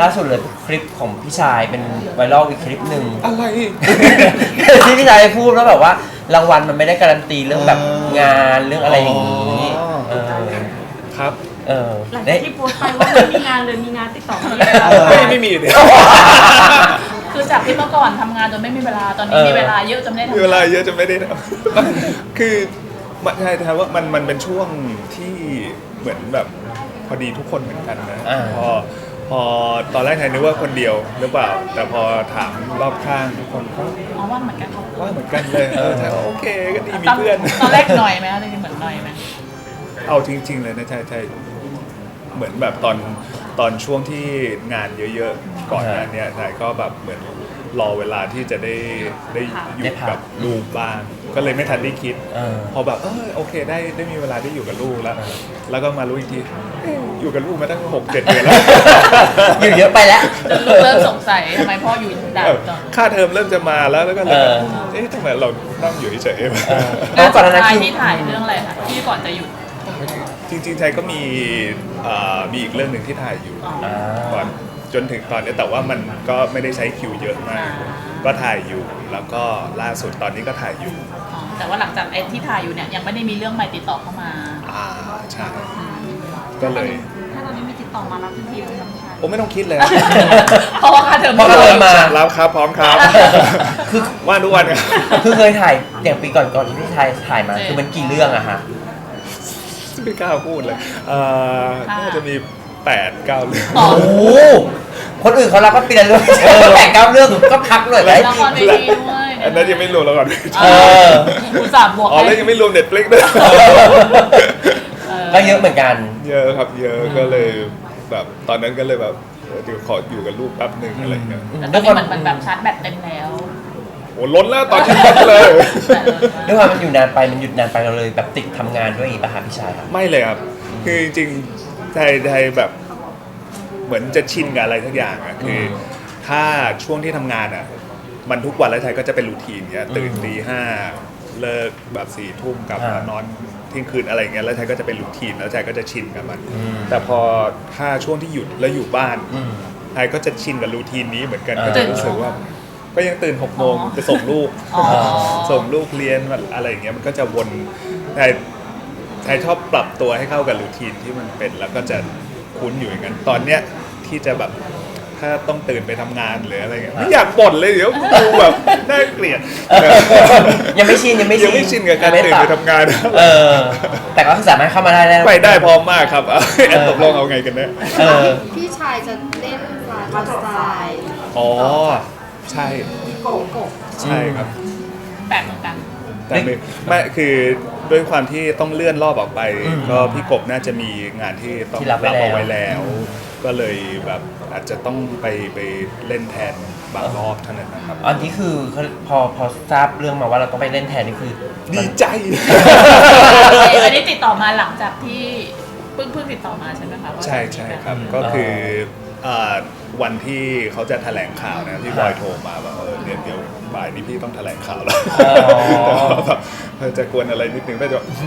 ล่าสุดเลยคลิปของพี่ชายเป็นไวรัลอีกคลิปหนึ่ง อะไร ที่พี่ชายพูดว่าแบบว่ารางวัลมันไม่ได้การันตีเรื่องแบบงานเรื่องอะไรอย่างนี้อ๋อ เออครับเออหลังได้ จากที่โพสต์ไปว่าไม่มีงานเลยมีงานติดต่อมาเยอะไม่ไม่มีเนี่ยคือจากที่เมื่อก่อนทำงานจนไม่มีเวลาตอนนี้เออมีเวลาเยอะจนไม่ได้ทำมีเวลาเยอะจะไม่ได้ทำ คือมันใช่ใช่ว่ามันมันเป็นช่วงที่เหมือนแบบพอดีทุกคนเหมือนกันนะ อ่า พอ พอตอนแรกไทยนึกว่าคนเดียวหรือเปล่า แต่พอถามรอบข้างทุกคนก็อ๋อว่าเหมือนกันว่าเหมือนกันเลยเออไทยว่าโอเคก็ดีมีตอนเพื่อน ตอนแรกหน่อยไหมคะจริงๆเหมือนหน่อยไหมเอาจริง ๆ เลยนะใช่ใช่เหมือนแบบตอนตอนช่วงที่งานเยอะๆก่อนหน้าเนี้ยนายก็แบบเหมือน รอเวลาที่จะได้ได้อยู่กับลูกบ้าง ก็เลยไม่ทันได้คิดเออพอแบบเออโอเค ได้ได้มีเวลาได้อยู่กับลูกแล้ว แล้วก็มารู้อีกทีเอ๊ะอยู่กับลูกมาตั้งหกเจ็ดเดือนแล้ว อยู่เยอะไปแล้วจนลูกเริ่มสงสัยทำไมพ่ออยู่ดับเออตอนค่าเทอมเริ่มจะมาแล้วแล้วก็เลยแบบเออเอ๊ะทำไมเรานั่งอยู่เฉยๆวะเอองานก่อนหสุน้าดนั้นท้ายคือที่ถ่ายเรื่องอะไรคะที่ก่อนจะหยุดจริงๆไทยก็มีเอ่อมีอีกเรื่องหนึ่งที่ถ่ายอยู่อ่าก่อน จนถึงตอนนี้แต่ว่ามันก็ไม่ได้ใช้คิวเยอะมาก ก็ถ่ายอยู่แล้วก็ล่าสุดตอนนี้ก็ถ่ายอยู่อ๋อแต่ว่าหลังจากไอ้ที่ถ่ายอยู่เนี่ยยังไม่ได้มีเรื่องใหม่ติดต่อเข้ามาอ่าใช่ก็เลยถ้าตอนนี้มีติดต่อมารับทันทีเลยครับใช่โอ้ไม่ต้องคิดเลย เพราะว่าค่าเทอมเพราะไม่เทอม มารับครับพร้อมครับ คือว่างทุกวันครับคือเคยถ่ายอย่างปีก่อนๆที่พี่ชายถ่ายมา คือมันกี่เรื่องอะฮะ ไม่กล้าพูดเลยเอ่อน่าจะมี แปดเก้าเรื่องอ๋อโอ้โหคนอื่นเขารับก็ปีละเรื่องแต่เก้าเรื่องก็พักหน่อยไหม ละครเวทีด้วยอันนั้นยังไม่รวมแล้วก่อนเออ อุตส่าห์บวกอ๋อแล้วยังไม่รวมเน็ตฟลิกด้วยเออก็เยอะเหมือนกัน เยอะครับเยอะก็เลยแบบตอนนั้นก็เลยแบบเออเดี๋ยวขออยู่กับลูกแป๊บหนึ่งอะไรเงี้ยแต่ตอนนี้มันมันแบบชาร์จแบตเต็มแล้วโอ้ล้นแล้วตอนที่ล้นเลย ด้วยความมันอยู่นานไปมันหยุดนานไปเราเลยแบบติดทำงานด้วยอีกป่ะคะพี่ชายครับ ไม่เลยครับ คือจริงๆ ไทยไทยแบบเหมือนจะชินกับอะไรทักอย่างอะคืออมถ้าช่วงที่ทำงานอะ มันทุกวันแล้วไทยก็จะเป็นรูทีนเงี้ยตื่นอืมตีห้าเลิกแบบสี่ทุ่มกลับอ่ามานอนเที่ยงคืนอะไรเงี้ยแล้วไทยก็จะเป็นรูทีนแล้วไทยก็จะชินกับมัน อืม แต่พอถ้าช่วงที่หยุดแล้วอยู่บ้าน อืม ไทยก็จะชินกับรูทีนนี้เหมือนกันอ่าก็จะรู้สึกว่า ก็ยังตื่นหกโมงอ๋อ ไปส่งลูก อ๋อ ส่งลูกเรียนอะไรอย่างเงี้ยมันก็จะวนไท ยไทยชอบปรับตัวให้เข้ากับรูทีนที่มันเป็นแล้วก็จะคุ้นอยู่อย่างนั้นตอนเนี้ยที่จะแบบถ้าต้องตื่นไปทำงานหรืออะไรเงี้ยไม่อยากบ่นเลยเดี๋ยวดูแบบน่าเกลียดยังไม่ชินยังไม่ชินยังไม่ชินกับการตื่นไปทำงาน เออ แต่ก็สามารถเข้ามาได้แล้ว ไปได้พร้อมมากครับเอาแอนตกลงเอาไงกันเนี่ยเออ พี่ชายจะเล่นไลฟ์สไตล์อ๋อ ใช่ โกโกะใช่ครับแปลกเหมือนกัน แต่ไม่ไม่คือ ด้วยความที่ต้องเลื่อนรอบออกไปอืมก็พี่กบน่าจะมีงานที่ต้องที่รับไว้เอาไว้แล้วแล้ว ก็เลยแบบอาจจะต้องไปไปเล่นแทนบางรอบเท่านั้นนะครับ อันนี้คือเขาพอพอทราบเรื่องมาว่าเราต้องไปเล่นแทนนี่คือดีใจ อันนี้ติดต่อมาหลังจากที่เพิ่งเพิ่งติดต่อมาใช่ไหมคะว่าใช่ใช่ครับอืมก็คืออ่าวันที่เขาจะแถลงข่าวนะพี่บอยโทรมาว่าเออ เนี่ยเดี๋ยวบ่ายนี้พี่ต้องแถลงข่าวแล้วอ๋อแบบเออจะกวนอะไรนิดนึงแม่จะอื้อ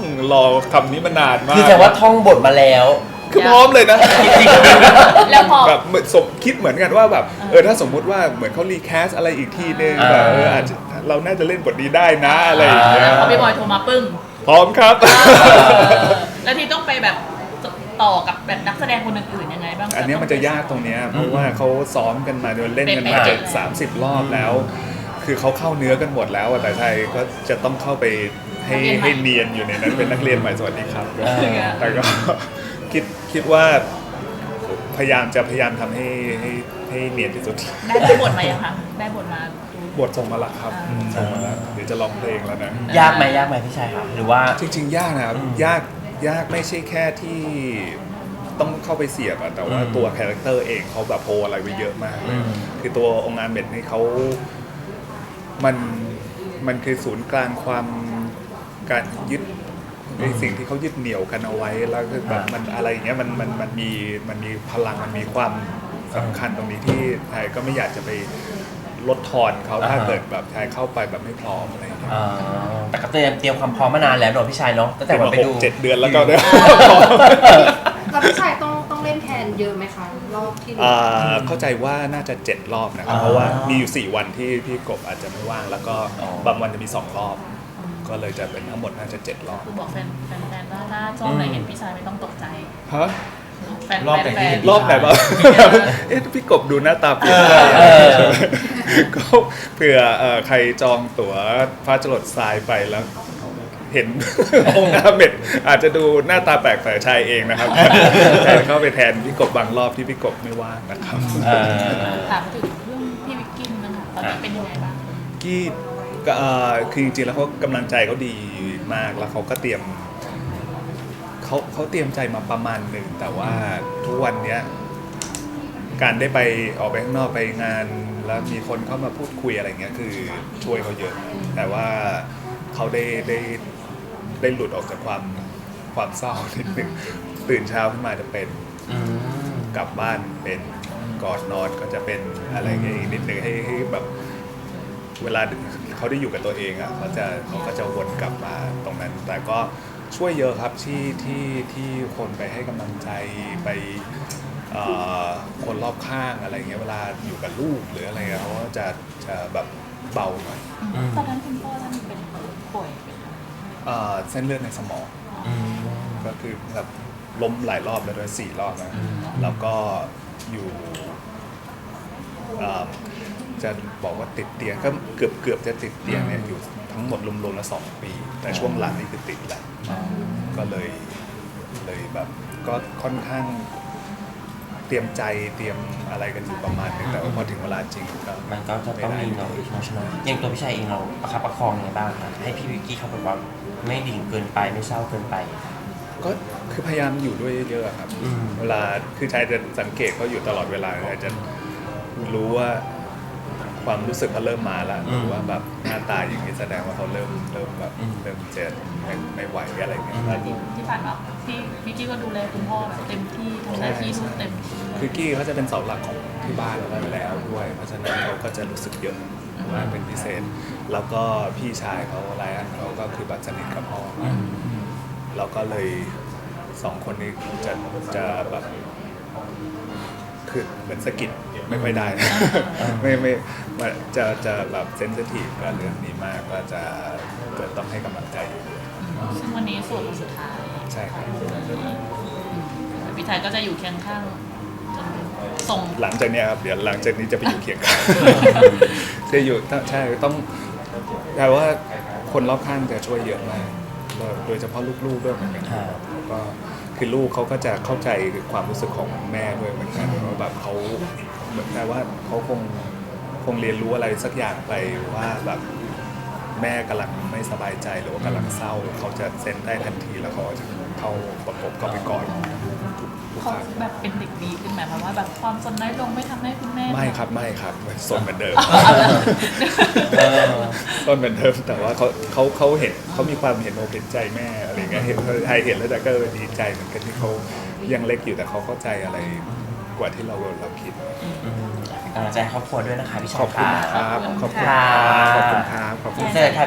หือรอคำนี้มานานมากคือแสดงว่าท่องบทมาแล้ว คือพร้อมเลยนะ แล้วพอ แบบเหมือนสมคิดเหมือนกันว่าแบบเออถ้าสมมุติว่าเหมือนเขารีแคสอะไรอีกทีนึงอ่า แบบเอออาจจะเราน่าจะเล่นบทนี้ได้นะอะไรอย่างเงี้ยพอพี่บอยโทรมาปึ้งพร้อมครับแล้วที่ต้องไปแบบ ต่อกับแบบนักแสดงคนอื่นๆยังไงบ้างอันเนี้ยมันจะยากตรงเนี้ยเพราะว่าเขาซ้อมกันมาโดยเล่นกันมาเป็นไปเจ็ดสามสิบรอบแล้ว คือเขาเข้าเนื้อกันหมดแล้วอะแต่ไทยก็จะต้องเข้าไปให้ให้เนียนอยู่ในนั้นเป็นนักเรียนใหม่สวัสดีครับ อ่า แต่ก็ คิดคิดว่าพยายามจะพยายามทำให้ให้ให้เนียนที่สุดได้ได้บทมายังคะได้บทมาดู บทส่งมาและครับอ่าส่งมาแล้วเดี๋ยวจะร้องเพลงแล้วนะ ยากไหมยากไหมพี่ชายครับ หรือว่า จริงๆ ยากนะครับอืมยาก ยากไม่ใช่แค่ที่ต้องเข้าไปเสียบอะแต่ว่าอืมตัวคาแรคเตอร์เองเขาแบบโพลอะไรไว้เยอะมากอืมคือตัวองค์อาเมดนี่เขามันมันคือศูนย์กลางความการยึดในสิ่งที่เขายึดเหนี่ยวกันเอาไว้แล้วคือแบบอ่ามัมันอะไรอย่างเงี้ยมันมันมันมีมันมีพลังมันมีความสำคัญตรงนี้ที่ไทยก็ไม่อยากจะไป ลดทอนเขาถ้าอ่าฮะ เกิดแบบไทยเข้าไปแบบไม่พร้อมอะไรอย่างเงี้ยอ่าแต่ก็เตรียมเตรียมความพร้อมมานานแล้วเนอะพี่ชายเนาะตั้งแต่วันไปหดูกเจ็ดเดือนแล้วก็เนี่ยแล้วพี่ชายต้องต้องเล่นแทนเเยอะไหมคะ รอบที่อ่าเข้าใจว่าน่าจะ 7 รอบนะครับอ่าเพราะว่ามีอยู่ 4 วันที่พี่กบอาจจะไม่ว่างแล้วก็อ๋อ บางวันจะมี 2 รอบ ก็เลยจะเป็นทั้งหมดน่าจะ 7 รอบคือบอกแฟนแฟนๆว่าถ้าจ้องไหนเห็นพี่ชายไม่ต้องตกใจฮะแฟนรอบแฟแต่นที่แฟนรอบแบบว่า เอ๊ะพี่กบดูหน้าตาเปลี่ยนไปเออ ก็เผื่อเอ่อใครจองตั๋วฟ้าจรดทรายไปแล้วเห็นองค์อาเม็ดอาจจะดูหน้าตาแปลกแต่ชายเองนะครับแต่เข้าไปแทนพี่กบบางรอบที่พี่กบไม่ว่างนะครับเออถามถึงเรื่องพี่วิกกี้นะคะตอนนี้เป็นยังไงบ้างกี้ก็เอ่อคือจริงๆแล้วเขากำลังใจเขาดีมากแล้วเขาก็เตรียมเขาเขาเตรียมใจมาประมาณหนึ่งแต่ว่าทุกวันเนี้ยการได้ไปออกไปข้างนอกไปงาน แล้วมีคนเข้ามาพูดคุยอะไรเงี้ยคือช่วยเขาเยอะ แต่ว่าเขาได้ได้ได้หลุดออกจากความความเศร้านิดนึงตื่นเช้าขึ้นมาจะเป็นอืมกลับบ้านเป็นก่อนนอนก็จะเป็นอะไรเงี้ยอีกนิดนึงให้ให้แบบเวลาเขาได้อยู่กับตัวเองอะเขาจะเขาก็จะวนกลับมาตรงนั้น แต่ก็ช่วยเยอะครับที่ที่ที่คนไปให้กำลังใจไปเอ่อ คนรอบข้างอะไรเงี้ยเวลาอยู่กับลูกหรืออะไรเงี้ยเขาก็จะจะแบบเบาหน่อยอืมตอนนั้นคุณพ่อท่านเป็นป่วยเป็นอะไรเอ่อเส้นเลือดในสมองอืมก็คือแบบล้มหลายรอบแล้วด้วยสี่รอบนะอืมแล้วก็อยู่เอ่อจะบอกว่าติดเตียงก็เกือบเกือบจะติดเตียงเนี่ยอยู่ทั้งหมดรวมๆแล้วสองปี แต่ช่วงหลังนี่คือติดแหละก็เลยเลยแบบก็ค่อนข้างเตรียมใจเตรียมอะไรกันอยู่ประมาณนึงแต่ว่าพอถึงเวลาจริงก็มันก็จะต้องมีเนาะอิโมชั่นอย่างตัวพี่ชายเองเราประคับประคองยังไงบ้างคะให้พี่วิกกี้เขาแบบว่าไม่ดิ่งเกินไปไม่เศร้าเกินไป ก็คือพยายามอยู่ด้วยเยอะๆครับอืมเวลาคือชายจะสังเกตเขาอยู่ตลอดเวลาอาจจะรู้ว่า ความรู้สึกเขาเริ่มมาแล้วอืมหรือว่าแบบหน้าตาอย่างนี้แสดงว่าเขาเริ่มเริ่มแบบอืมเริ่มเจ็บไม่ไม่ไหวอะไรอย่างเงี้ยอืมแล้วที่ที่ผ่านมาพี่วิกกี้ก็ดูแลคุณพ่อแบบเต็มที่ทำหน้าที่ลูกเต็มที่คือกี้เขาจะเป็นเสาหลักของที่บ้านอยู่แล้วด้วย เพราะฉะนั้นเขาก็จะรู้สึกเยอะมากเป็นพิเศษ แล้วก็พี่ชายเขาไลอันเขาก็คือบัตรสนิทกับพ่อมากเราก็เลยสองคนนี้จะจะแบบคือเหมือนสะกิด ไม่ค่อยได้นะไม่ไม่ไม่จะจะแบบเซนซิทีฟกับเรื่องนี้มากก็จะจะต้องให้กำลังใจอยู่ซึ่งวันนี้สวดวันสุดท้ายใช่ครับพี่ชายก็จะอยู่เคียงข้างจนส่งหลังจากเนี้ยครับเดี๋ยวหลังจากนี้จะไปอยู่เคียงข้างจะอยู่ต้องใช่ต้องแต่ว่าคนรอบข้างจะช่วยเยอะมากโดยเฉพาะลูกๆด้วยเหมือนกันครับแล้วก็คือลูกเขาก็จะเข้าใจความรู้สึกของแม่ด้วยเหมือนกันว่าแบบเขา เหมือนกับว่าเขาคงคงเรียนรู้อะไรสักอย่างไปว่าแบบแม่กำลังไม่สบายใจหรือว่ากำลังเศร้า เขาจะเซนได้ทันทีแล้วเขาจะเข้าประกบเข้าไปก่อนทุกทุกเขาครั้งแบบเป็นเด็กดีขึ้นไหมเพราะว่าแบบความสนน้อยลงไม่ทำให้คุณแม่ไม่ครับไม่ครับเหมือนสนเหมือนเดิมเออต้นเหมือนเดิมแต่ว่าเขาเขาเขาเห็นเขามีความเห็นอกเห็นใจแม่อะไรเงี้ยเห็นไทยเห็นแล้วแต่ก็ดีใจเหมือนกันที่เขายังเล็กอยู่แต่เขาเข้าใจอะไร กว่าที่เราเราคิดอืมเป็นกำลังใจให้ครอบครัวด้วยนะคะพี่ชายขอบคุณค่ะ ครับขอบคุณคครัรับบขอบคุณครับขอบคุณ เจอค่ะ